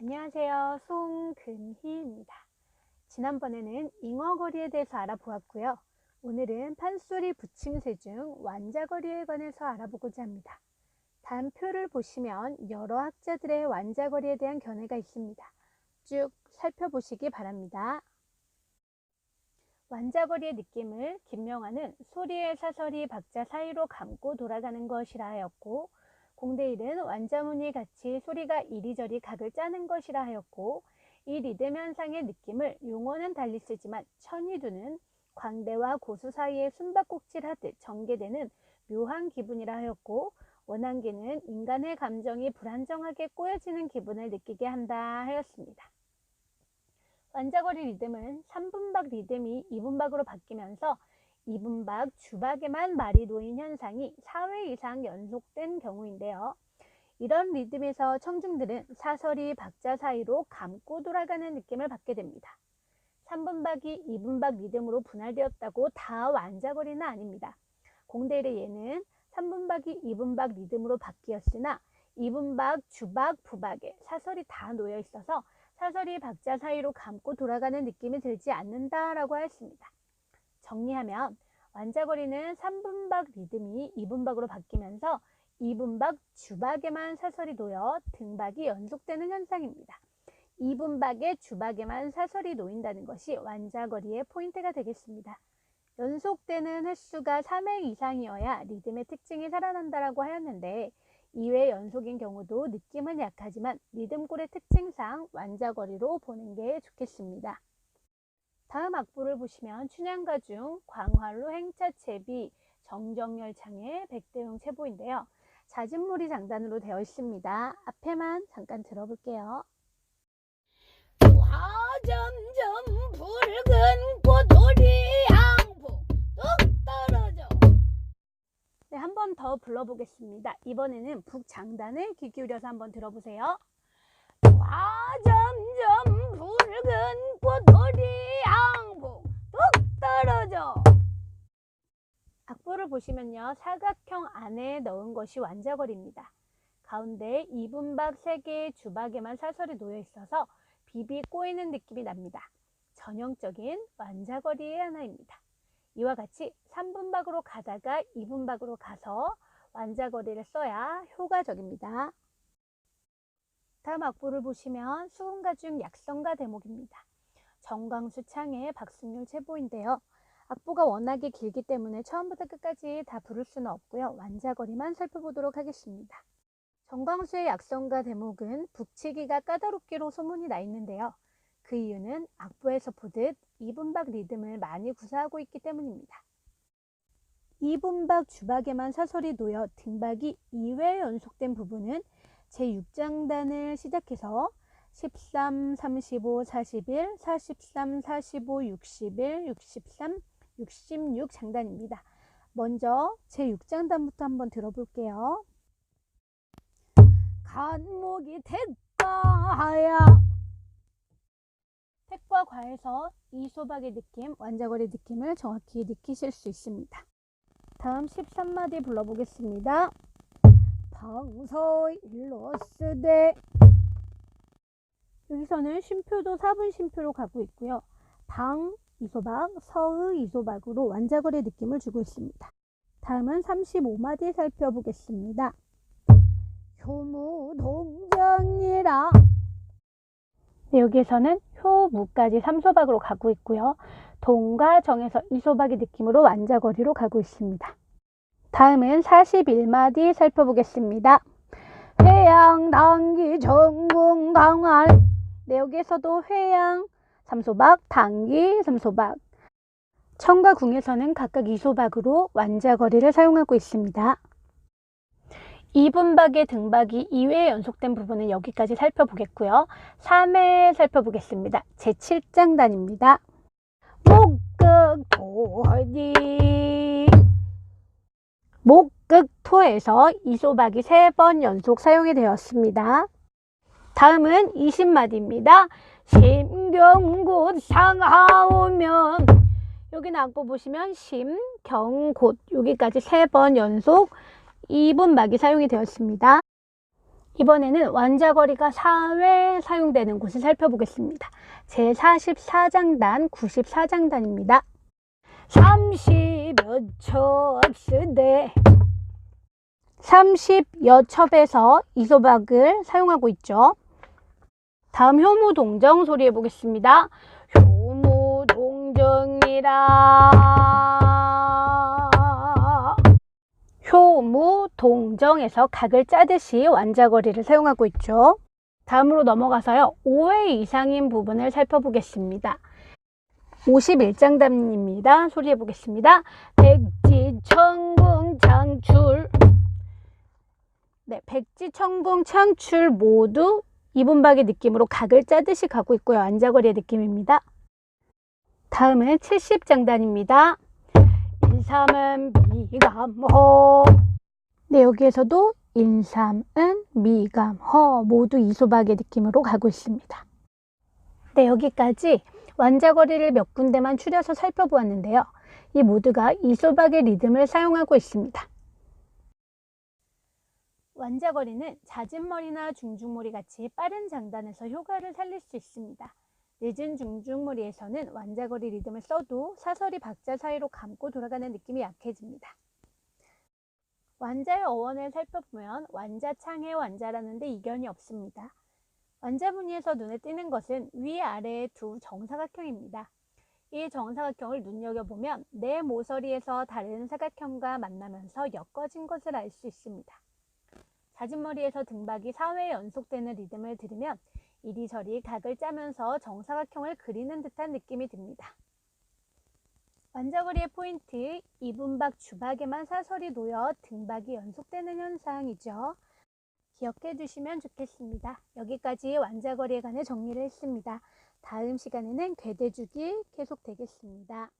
안녕하세요. 송금희입니다. 지난번에는 잉어거리에 대해서 알아보았고요. 오늘은 판소리 붙임새 중 완자거리에 관해서 알아보고자 합니다. 다음 표를 보시면 여러 학자들의 완자거리에 대한 견해가 있습니다. 쭉 살펴보시기 바랍니다. 완자거리의 느낌을 김명환은 소리의 사설이 박자 사이로 감고 돌아가는 것이라 하였고 공대일은 완자문이 같이 소리가 이리저리 각을 짜는 것이라 하였고 이 리듬 현상의 느낌을 용어는 달리 쓰지만 천이두는 광대와 고수 사이에 숨바꼭질 하듯 전개되는 묘한 기분이라 하였고 원한계는 인간의 감정이 불안정하게 꼬여지는 기분을 느끼게 한다 하였습니다. 완자거리 리듬은 3분박 리듬이 2분박으로 바뀌면서 2분박 주박에만 말이 놓인 현상이 4회 이상 연속된 경우인데요. 이런 리듬에서 청중들은 사설이 박자 사이로 감고 돌아가는 느낌을 받게 됩니다. 3분박이 2분박 리듬으로 분할되었다고 다 완자거리는 아닙니다. 공대일의 예는 3분박이 2분박 리듬으로 바뀌었으나 2분박, 주박, 부박에 사설이 다 놓여 있어서 사설이 박자 사이로 감고 돌아가는 느낌이 들지 않는다라고 하였습니다. 정리하면 완자거리는 3분박 리듬이 2분박으로 바뀌면서 2분박 주박에만 사설이 놓여 등박이 연속되는 현상입니다. 2분박의 주박에만 사설이 놓인다는 것이 완자거리의 포인트가 되겠습니다. 연속되는 횟수가 3회 이상이어야 리듬의 특징이 살아난다라고 하였는데 2회 연속인 경우도 느낌은 약하지만 리듬골의 특징상 완자거리로 보는 게 좋겠습니다. 다음 악보를 보시면 춘향가 중 광활로 행차채비 정정열창의 백대용 체보인데요. 잦은무리 장단으로 되어 있습니다. 앞에만 잠깐 들어볼게요. 화점점 붉은 꽃돌이 양복 뚝 떨어져 네, 한 번 더 불러보겠습니다. 이번에는 북장단을 귀 기울여서 한번 들어보세요. 화점점 붉은 꽃돌이 악보를 보시면요. 사각형 안에 넣은 것이 완자거리입니다. 가운데 2분박 3개의 주박에만 사설이 놓여 있어서 비비 꼬이는 느낌이 납니다. 전형적인 완자거리의 하나입니다. 이와 같이 3분박으로 가다가 2분박으로 가서 완자거리를 써야 효과적입니다. 다음 악보를 보시면 수훈가 중 약성가 대목입니다. 정광수 창의 박순율 체보인데요. 악보가 워낙에 길기 때문에 처음부터 끝까지 다 부를 수는 없고요. 완자거리만 살펴보도록 하겠습니다. 정광수의 약성가 대목은 북치기가 까다롭기로 소문이 나 있는데요. 그 이유는 악보에서 보듯 2분박 리듬을 많이 구사하고 있기 때문입니다. 2분박 주박에만 사설이 놓여 등박이 2회 연속된 부분은 제6장단을 시작해서 13, 35, 41, 43, 45, 61, 63, 66 장단입니다. 먼저 제 6장단부터 한번 들어볼게요. 간목이 택가하야 택과 과에서 이 소박의 느낌, 완자거리 느낌을 정확히 느끼실 수 있습니다. 다음 13마디 불러보겠습니다. 방서 일러스되 여기서는 쉼표도 4분 쉼표로 가고 있고요. 방 이소박, 서의 이소박으로 완자거리 느낌을 주고 있습니다. 다음은 35마디 살펴보겠습니다. 효무 동정이라 네, 여기에서는 효무까지 3소박으로 가고 있고요. 동과 정에서 이소박의 느낌으로 완자거리로 가고 있습니다. 다음은 41마디 살펴보겠습니다. 해양 당기 전궁 강할 네, 여기에서도 회양 3소박, 당기 3소박. 청과 궁에서는 각각 2소박으로 완자거리를 사용하고 있습니다. 2분박의 등박이 2회 연속된 부분은 여기까지 살펴보겠고요. 3회 살펴보겠습니다. 제7장단입니다. 목극도하니 목극토에서 이소박이 3번 연속 사용이 되었습니다. 다음은 20마디입니다. 심 경곳 상하오면 여기는 악보 보시면 심, 경, 곳 여기까지 3번 연속 2분박이 사용이 되었습니다. 이번에는 완자거리가 4회 사용되는 곳을 살펴보겠습니다. 제44장단 94장단입니다. 30여 첩스대 30여 첩에서 이소박을 사용하고 있죠. 다음 효무동정 소리해 보겠습니다. 효무동정이라 효무동정에서 각을 짜듯이 완자거리를 사용하고 있죠. 다음으로 넘어가서요. 5회 이상인 부분을 살펴보겠습니다. 51장단입니다. 소리해 보겠습니다. 백지 천궁 장출 네, 백지, 청궁, 창출 모두 이분박의 느낌으로 각을 짜듯이 가고 있고요. 안자거리의 느낌입니다. 다음은 70장단입니다. 인삼은 미감호 네, 여기에서도 인삼은 미감, 허 모두 이소박의 느낌으로 가고 있습니다. 네, 여기까지 완자거리를 몇 군데만 추려서 살펴보았는데요. 이 모두가 이소박의 리듬을 사용하고 있습니다. 완자거리는 잦은 머리나 중중머리 같이 빠른 장단에서 효과를 살릴 수 있습니다. 늦은 중중머리에서는 완자거리 리듬을 써도 사설이 박자 사이로 감고 돌아가는 느낌이 약해집니다. 완자의 어원을 살펴보면 완자창의 완자라는데 이견이 없습니다. 완자 무늬에서 눈에 띄는 것은 위 아래의 두 정사각형입니다. 이 정사각형을 눈여겨보면 내 모서리에서 다른 사각형과 만나면서 엮어진 것을 알 수 있습니다. 잦은 머리에서 등박이 4회 연속되는 리듬을 들으면 이리저리 각을 짜면서 정사각형을 그리는 듯한 느낌이 듭니다. 완자거리의 포인트, 이분박 주박에만 사설이 놓여 등박이 연속되는 현상이죠. 기억해 두시면 좋겠습니다. 여기까지 완자거리에 관해 정리를 했습니다. 다음 시간에는 괴대주기 계속되겠습니다.